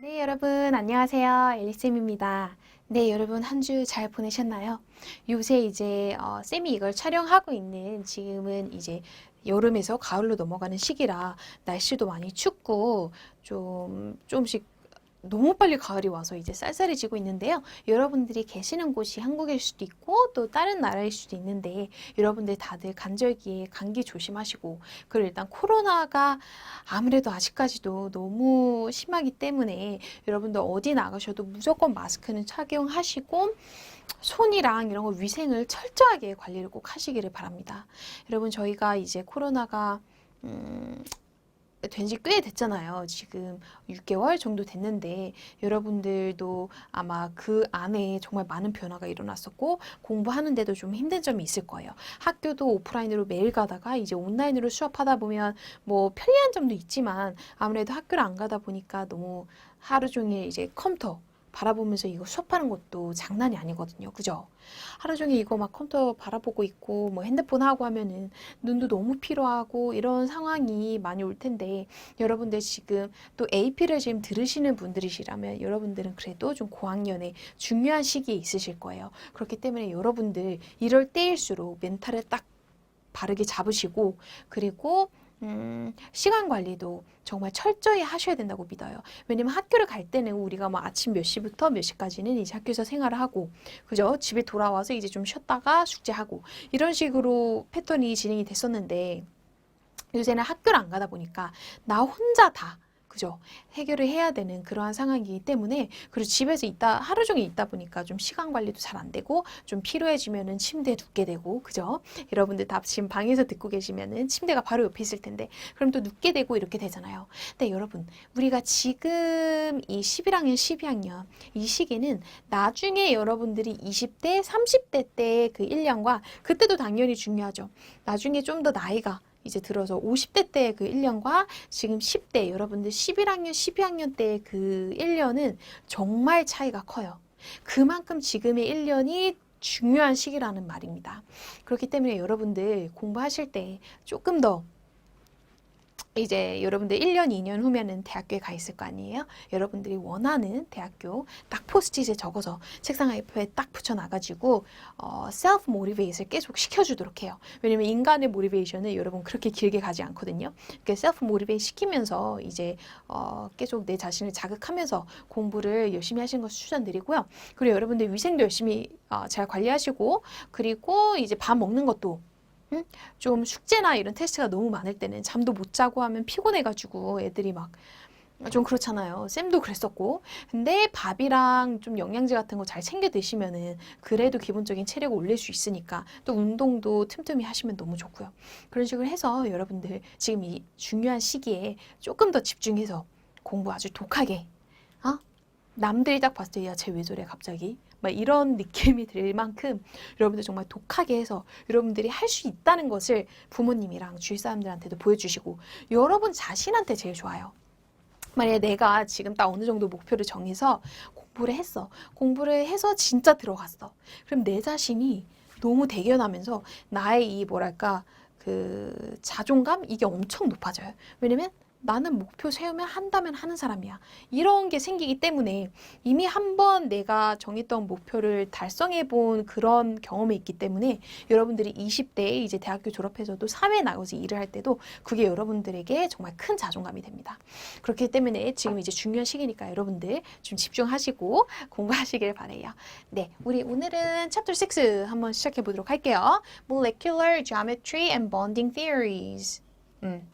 네, 여러분, 안녕하세요. 엘리쌤입니다. 네, 여러분, 한 주 잘 보내셨나요? 요새 이제, 어, 쌤이 이걸 촬영하고 있는 지금은 이제 여름에서 가을로 넘어가는 시기라 날씨도 많이 춥고 좀, 좀씩 너무 빨리 가을이 와서 이제 쌀쌀해지고 있는데요. 여러분들이 계시는 곳이 한국일 수도 있고 또 다른 나라일 수도 있는데 여러분들 다들 간절기에 감기 조심하시고 그리고 일단 코로나가 아무래도 아직까지도 너무 심하기 때문에 여러분들 어디 나가셔도 무조건 마스크는 착용하시고 손이랑 이런 거 위생을 철저하게 관리를 꼭 하시기를 바랍니다. 여러분 저희가 이제 코로나가 음, 된 지 꽤 됐잖아요. 지금 6개월 정도 됐는데 여러분들도 아마 그 안에 정말 많은 변화가 일어났었고 공부하는데도 좀 힘든 점이 있을 거예요. 학교도 오프라인으로 매일 가다가 이제 온라인으로 수업하다 보면 뭐 편리한 점도 있지만 아무래도 학교를 안 가다 보니까 너무 하루 종일 이제 컴퓨터 바라보면서 이거 수업하는 것도 장난이 아니거든요. 그죠? 하루 종일 이거 막 컴퓨터 바라보고 있고 뭐 핸드폰 하고 하면은 눈도 너무 피로하고 이런 상황이 많이 올 텐데 여러분들 지금 또 AP를 지금 들으시는 분들이시라면 여러분들은 그래도 좀 고학년에 중요한 시기에 있으실 거예요. 그렇기 때문에 여러분들 이럴 때일수록 멘탈을 딱 바르게 잡으시고 그리고 음, 시간 관리도 정말 철저히 하셔야 된다고 믿어요. 왜냐면 학교를 갈 때는 우리가 뭐 아침 몇 시부터 몇 시까지는 이제 학교에서 생활을 하고, 그죠? 집에 돌아와서 이제 좀 쉬었다가 숙제하고, 이런 식으로 패턴이 진행이 됐었는데, 요새는 학교를 안 가다 보니까 나 혼자 다 그죠? 해결을 해야 되는 그러한 상황이기 때문에 그리고 집에서 있다 하루 종일 있다 보니까 좀 시간 관리도 잘 안 되고 좀 피로해지면은 침대에 눕게 되고 그죠? 여러분들 다 지금 방에서 듣고 계시면은 침대가 바로 옆에 있을 텐데 그럼 또 눕게 되고 이렇게 되잖아요. 근데 여러분 우리가 지금 이 11학년, 12학년 이 시기는 나중에 여러분들이 20대, 30대 때 그 1년과 그때도 당연히 중요하죠. 나중에 좀 더 나이가 이제 들어서 50대 때그 1년과 지금 10대 여러분들 11학년, 12학년 때그 1년은 정말 차이가 커요. 그만큼 지금의 1년이 중요한 시기라는 말입니다. 그렇기 때문에 여러분들 공부하실 때 조금 더 이제 여러분들 1년, 2년 후면은 대학교에 가 있을 거 아니에요? 여러분들이 원하는 대학교 딱 포스트잇에 적어서 책상 옆에 딱 붙여놔가지고 어, 셀프 모티베이션을 계속 시켜주도록 해요. 왜냐면 인간의 모티베이션은 여러분 그렇게 길게 가지 않거든요. 그러니까 셀프 모티베이션 시키면서 이제 어, 계속 내 자신을 자극하면서 공부를 열심히 하시는 것을 추천드리고요. 그리고 여러분들 위생도 열심히 어, 잘 관리하시고 그리고 이제 밥 먹는 것도 응? 좀 숙제나 이런 테스트가 너무 많을 때는 잠도 못 자고 하면 피곤해가지고 애들이 막 좀 그렇잖아요. 쌤도 그랬었고. 근데 밥이랑 좀 영양제 같은 거 잘 챙겨 드시면은 그래도 기본적인 체력을 올릴 수 있으니까 또 운동도 틈틈이 하시면 너무 좋고요. 그런 식으로 해서 여러분들 지금 이 중요한 시기에 조금 더 집중해서 공부 아주 독하게, 어? 남들이 딱 봤을 때, 야, 쟤 왜 저래, 갑자기? 막 이런 느낌이 들 만큼 여러분들 정말 독하게 해서 여러분들이 할 수 있다는 것을 부모님이랑 주위 사람들한테도 보여주시고 여러분 자신한테 제일 좋아요. 만약에 내가 지금 딱 어느 정도 목표를 정해서 공부를 했어. 공부를 해서 진짜 들어갔어. 그럼 내 자신이 너무 대견하면서 나의 이 뭐랄까 그 자존감 이게 엄청 높아져요. 왜냐면 나는 목표 세우면 한다면 하는 사람이야. 이런 게 생기기 때문에 이미 한 번 내가 정했던 목표를 달성해 본 그런 경험이 있기 때문에 여러분들이 20대에 이제 대학교 졸업해서도 사회에 나가서 일을 할 때도 그게 여러분들에게 정말 큰 자존감이 됩니다. 그렇기 때문에 지금 이제 중요한 시기니까 여러분들 좀 집중하시고 공부하시길 바래요. 네, 우리 오늘은 챕터 6 한번 시작해 보도록 할게요. Molecular Geometry and Bonding Theories. 음.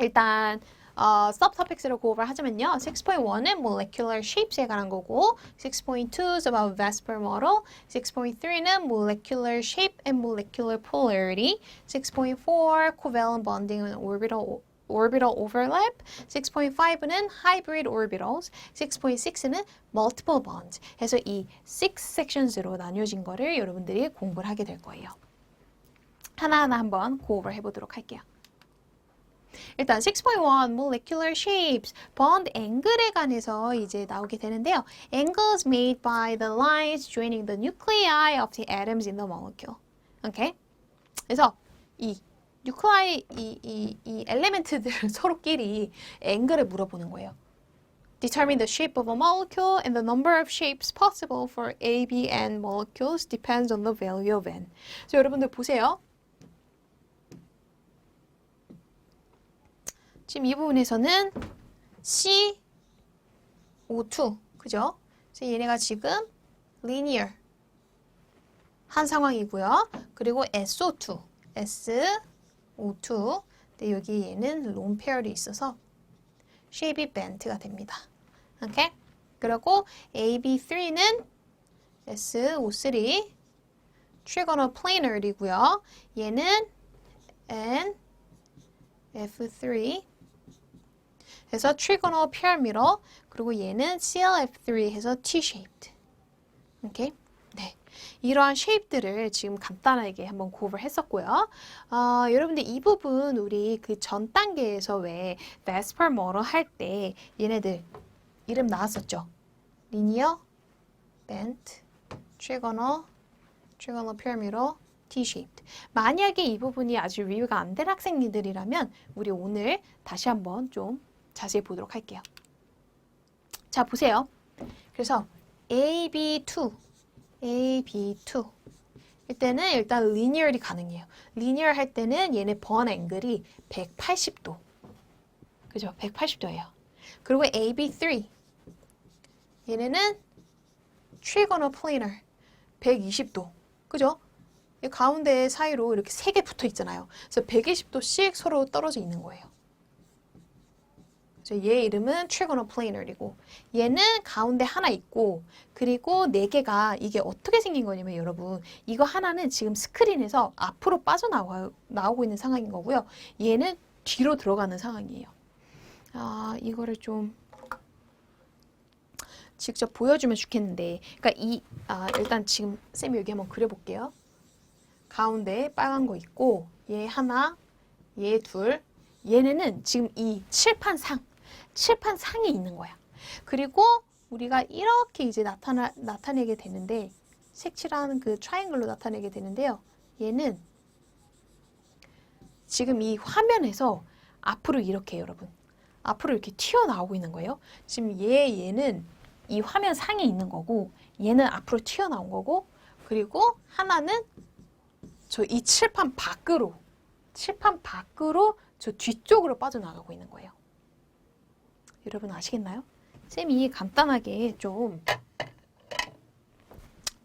일단 어, sub topics로 고over 하자면요. 6.1은 molecular shapes에 관한 거고 6.2 is about Vesper model 6.3는 molecular shape and molecular polarity 6.4 covalent bonding and orbital orbital overlap 6.5는 hybrid orbitals 6.6는 multiple bonds 해서 이 6 sections로 나뉘어진 거를 여러분들이 공부를 하게 될 거예요. 하나하나 한번 고over 해보도록 할게요. 일단 6.1 molecular shapes bond angle에 관해서 이제 나오게 되는데요. angles made by the lines joining the nuclei of the atoms in the molecule. 오케이? 그래서 이 뉴클라이 이, 이, 이 엘레멘트들 서로끼리 앵글을 물어보는 거예요. Determine the shape of a molecule and the number of shapes possible for A, B, N molecules depends on the value of N. 자, 여러분들 보세요. 지금 이 부분에서는 CO2, 그죠? 그래서 얘네가 지금 linear 한 상황이고요. 그리고 SO2, SO2. 근데 여기 얘는 lone pair이 있어서 shape이 bent가 됩니다. 오케이? 그리고 AB3는 SO3 trigonal planar이고요. 얘는 N F3 해서 trigonal pyramidal 그리고 얘는 CLF3 해서 T-shaped. 오케이? 네. 이러한 쉐입들을 지금 간단하게 한번 구업을 했었고요. 어, 여러분들 이 부분 우리 그 전 단계에서 왜 Vesper model 할때 얘네들 이름 나왔었죠. linear, bent, trigonal, trigonal pyramidal, T-shaped. 만약에 이 부분이 아주 리뷰가 안 된 학생님들이라면 우리 오늘 다시 한번 좀 자세히 보도록 할게요. 자, 보세요. 그래서 AB2, AB2. 이때는 일단 linear이 가능해요. linear 할 때는 얘네 번 앵글이 180도. 그죠? 180도예요. 그리고 AB3. 얘네는 trigonal planar 120도. 그죠? 이 가운데 사이로 이렇게 세 개 붙어 있잖아요. 그래서 120도씩 서로 떨어져 있는 거예요. 얘 이름은 trigonal planar이고 얘는 가운데 하나 있고 그리고 네 개가 이게 어떻게 생긴 거냐면 여러분 이거 하나는 지금 스크린에서 앞으로 빠져나와 나오고 있는 상황인 거고요. 얘는 뒤로 들어가는 상황이에요. 아 이거를 좀 직접 보여주면 좋겠는데 그러니까 이 아, 일단 지금 쌤이 여기 한번 그려볼게요. 가운데 빨간 거 있고 얘 하나, 얘 둘, 얘네는 지금 이 칠판 상, 칠판 상에 있는 거야. 그리고 우리가 이렇게 이제 나타나 나타내게 되는데 색칠한 그 트라이앵글로 나타내게 되는데요. 얘는 지금 이 화면에서 앞으로 이렇게 여러분 앞으로 이렇게 튀어나오고 있는 거예요. 지금 얘 얘는 이 화면 상에 있는 거고 얘는 앞으로 튀어나온 거고 그리고 하나는 저 이 칠판 밖으로 칠판 밖으로 저 뒤쪽으로 빠져나가고 있는 거예요. 여러분 아시겠나요? 쌤이 간단하게 좀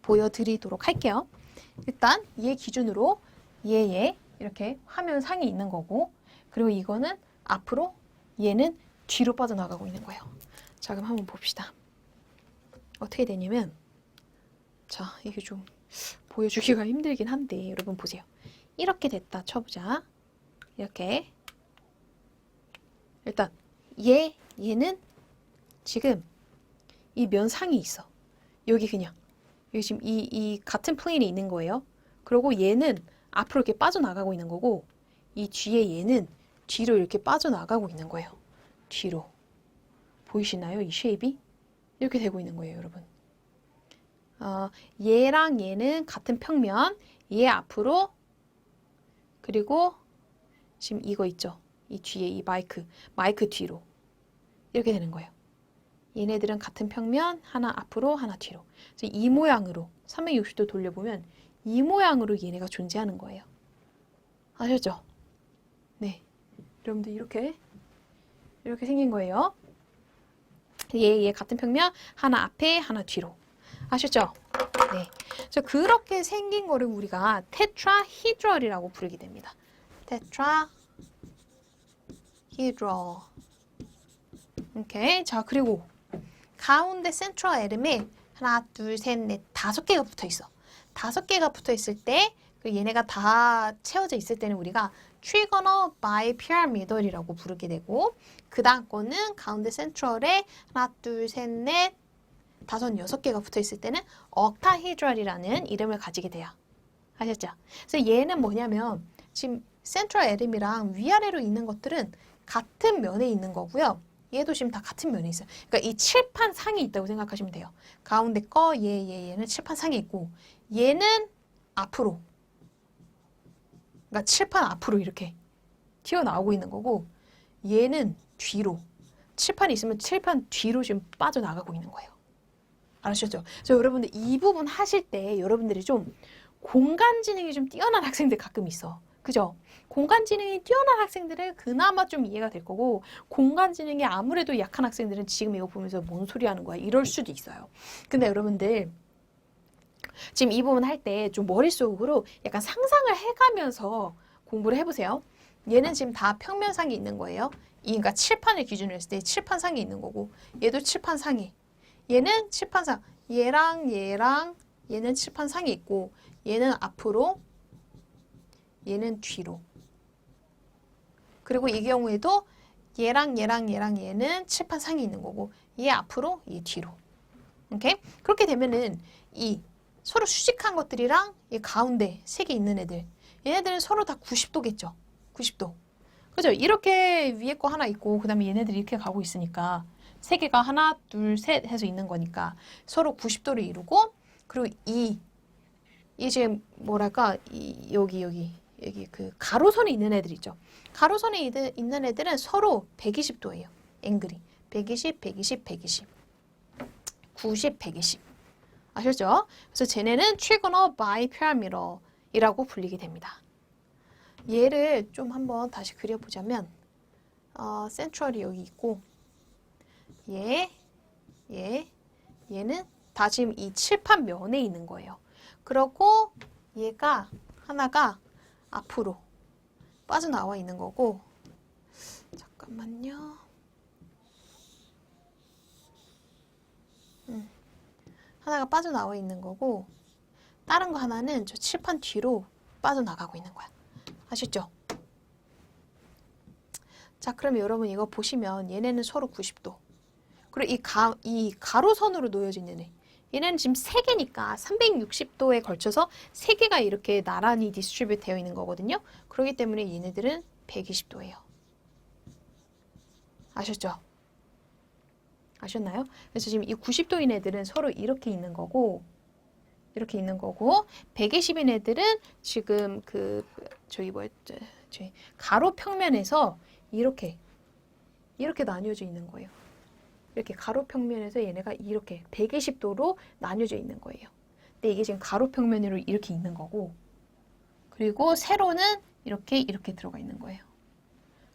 보여드리도록 할게요. 일단 얘 기준으로 얘얘 이렇게 화면 상에 있는 거고 그리고 이거는 앞으로 얘는 뒤로 빠져나가고 있는 거예요. 자 그럼 한번 봅시다. 어떻게 되냐면 자 이게 좀 보여주기가 힘들긴 한데 여러분 보세요. 이렇게 됐다 쳐보자. 이렇게 일단 얘 얘는 지금 이 면상이 있어. 여기 그냥 여기 지금 이, 이 같은 플레인에 있는 거예요. 그리고 얘는 앞으로 이렇게 빠져나가고 있는 거고 이 뒤에 얘는 뒤로 이렇게 빠져나가고 있는 거예요. 뒤로 보이시나요? 이 쉐입이 이렇게 되고 있는 거예요, 여러분. 어, 얘랑 얘는 같은 평면, 얘 앞으로 그리고 지금 이거 있죠? 이 뒤에 이 마이크, 마이크 뒤로 이렇게 되는 거예요. 얘네들은 같은 평면, 하나 앞으로, 하나 뒤로. 이 모양으로 360도 돌려보면 이 모양으로 얘네가 존재하는 거예요. 아셨죠? 네. 여러분들 이렇게 이렇게 생긴 거예요. 얘, 얘 같은 평면, 하나 앞에, 하나 뒤로. 아셨죠? 네. 그래서 그렇게 생긴 거를 우리가 테트라히드럴이라고 부르게 됩니다. 테트라 히드럴. 오케이. 자, 그리고 가운데 센트럴 에름에 하나, 둘, 셋, 넷, 다섯 개가 붙어 있어. 다섯 개가 붙어 있을 때, 그 얘네가 다 채워져 있을 때는 우리가 trigonal bipyramidal이라고 부르게 되고, 그 다음 거는 가운데 센트럴에 하나, 둘, 셋, 넷, 다섯, 여섯 개가 붙어 있을 때는 octahedral이라는 이름을 가지게 돼요. 아셨죠? 그래서 얘는 뭐냐면 지금 센트럴 에름이랑 위아래로 있는 것들은 같은 면에 있는 거고요. 얘도 지금 다 같은 면에 있어요. 그러니까 이 칠판 상이 있다고 생각하시면 돼요. 가운데 거, 얘, 얘, 얘는 칠판 상에 있고 얘는 앞으로 그러니까 칠판 앞으로 이렇게 튀어나오고 있는 거고 얘는 뒤로 칠판이 있으면 칠판 뒤로 지금 빠져나가고 있는 거예요. 알으셨죠? 그래서 여러분들 이 부분 하실 때 여러분들이 좀 공간 지능이 좀 뛰어난 학생들 가끔 있어. 그죠? 공간 지능이 뛰어난 학생들은 그나마 좀 이해가 될 거고 공간 지능이 아무래도 약한 학생들은 지금 이거 보면서 뭔 소리 하는 거야 이럴 수도 있어요. 근데 여러분들 지금 이 부분 할 때 좀 머릿속으로 약간 상상을 해가면서 공부를 해보세요. 얘는 지금 다 평면상이 있는 거예요. 이 그러니까 칠판을 기준으로 했을 때 칠판상이 있는 거고 얘도 칠판상이 얘는 칠판상 얘랑 얘랑 얘는 칠판상이 있고 얘는 앞으로 얘는 뒤로. 그리고 이 경우에도 얘랑 얘랑 얘랑 얘는 칠판 상이 있는 거고 얘 앞으로 얘 뒤로. 오케이? 그렇게 되면은 이 서로 수직한 것들이랑 이 가운데 세 개 있는 애들 얘네들은 서로 다 90도겠죠? 90도. 그죠? 이렇게 위에 거 하나 있고 그 다음에 얘네들이 이렇게 가고 있으니까 세 개가 하나 둘 셋 해서 있는 거니까 서로 90도를 이루고 그리고 이 이 지금 뭐랄까? 이 여기 여기 여기 그 가로선이 있는 애들 있죠 가로선에 이드- 있는 애들은 서로 120도예요 앵글이 120 120 120 90 120 아셨죠? 그래서 쟤네는 trigonal bipyramidal이라고 불리게 됩니다. 얘를 좀 한번 다시 그려보자면 어, 센트럴이 여기 있고 얘, 얘, 얘는 다 지금 이 칠판 면에 있는 거예요. 그러고 얘가 하나가 앞으로 빠져나와 있는 거고 잠깐만요. 하나가 빠져나와 있는 거고 다른 거 하나는 저 칠판 뒤로 빠져나가고 있는 거야. 아셨죠? 자, 그럼 여러분 이거 보시면 얘네는 서로 90도. 그리고 이, 가, 이 가로선으로 있는 애. 얘네는 지금 세 개니까 360도에 걸쳐서 세 개가 이렇게 나란히 디스트리뷰 되어 있는 거거든요. 그렇기 때문에 얘네들은 120도예요. 아셨죠? 아셨나요? 그래서 지금 이 90도인 애들은 서로 이렇게 있는 거고 이렇게 있는 거고 120인 애들은 지금 그 저기? 저희 가로 평면에서 이렇게 이렇게 나뉘어져 있는 거예요. 이렇게 가로 평면에서 얘네가 이렇게 120도로 나뉘어져 있는 거예요. 근데 이게 지금 가로 평면으로 이렇게 있는 거고 그리고 세로는 이렇게 이렇게 들어가 있는 거예요.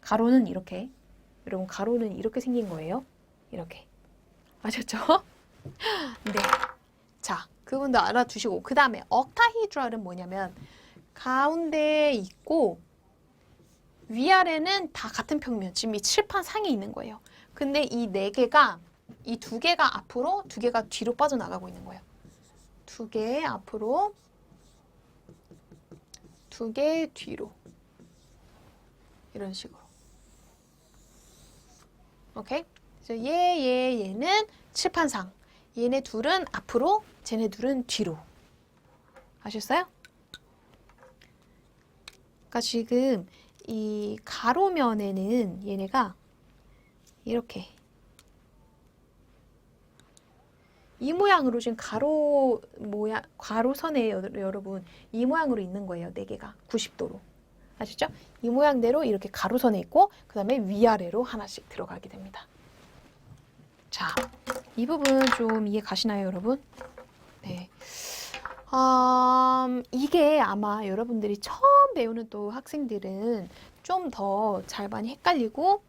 가로는 이렇게 여러분 가로는 이렇게 생긴 거예요. 이렇게 아셨죠? 네. 자, 그분도 알아두시고 그 다음에 옥타히드랄은 뭐냐면 가운데에 있고 위아래는 다 같은 평면, 지금 이 칠판 상에 있는 거예요. 근데 이 네 개가 이 두 개가 앞으로, 두 개가 뒤로 빠져나가고 있는 거예요. 두 개 앞으로, 두 개 뒤로. 이런 식으로. 오케이? 그래서 얘, 얘, 얘는 칠판상. 얘네 둘은 앞으로, 쟤네 둘은 뒤로. 아셨어요? 그러니까 지금 이 가로면에는 얘네가 이렇게 이 모양으로 지금 가로 모양 가로선에 여- 여러분 이 모양으로 있는 거예요. 네 개가 90도로. 아시죠? 이 모양대로 이렇게 가로선에 있고 그다음에 위아래로 하나씩 들어가게 됩니다. 자, 이 부분 좀 이해 가시나요, 여러분? 네. 음, 이게 아마 여러분들이 처음 배우는 또 학생들은 좀 더 잘 많이 헷갈리고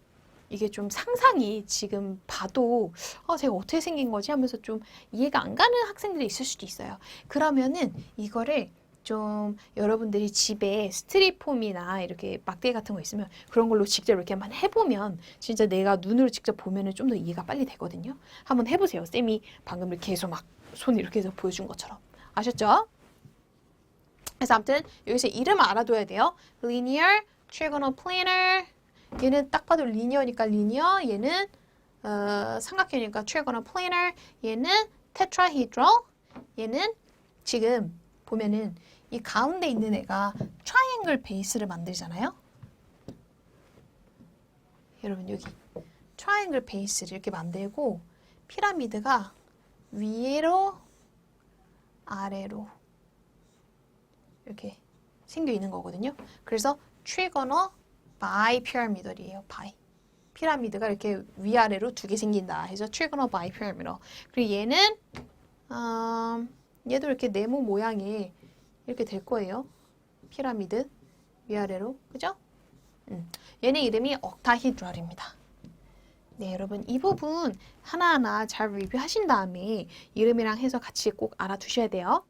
이게 좀 상상이 지금 봐도 어, 제가 어떻게 생긴 거지 하면서 좀 이해가 안 가는 학생들이 있을 수도 있어요. 그러면은 이거를 좀 여러분들이 집에 스트리폼이나 이렇게 막대 같은 거 있으면 그런 걸로 직접 이렇게 한번 해보면 진짜 내가 눈으로 직접 보면은 좀 더 이해가 빨리 되거든요. 한번 해보세요. 쌤이 방금 이렇게 해서 막 손 이렇게 해서 보여준 것처럼. 아셨죠? 그래서 아무튼 여기서 이름을 알아둬야 돼요. linear, trigonal planar. 얘는 딱 봐도 리니어니까 리니어. 얘는 어, 삼각형이니까 trigonal planar. 얘는 tetrahedral. 얘는 지금 보면은 이 가운데 있는 애가 트라이앵글 베이스를 만들잖아요. 여러분 여기 트라이앵글 베이스를 이렇게 만들고 피라미드가 위로 아래로 이렇게 생겨 있는 거거든요. 그래서 trigonal bipyramidal이에요. pi. 피라미드가 이렇게 위아래로 두 개 생긴다 해서 trigonal bipyramidal. 그리고 얘는 음, 얘도 이렇게 네모 모양이 이렇게 될 거예요. 피라미드 위아래로 그죠? 음. 얘네 이름이 옥타히드랄입니다. 네, 여러분 이 부분 하나하나 잘 리뷰하신 다음에 이름이랑 해서 같이 꼭 알아두셔야 돼요.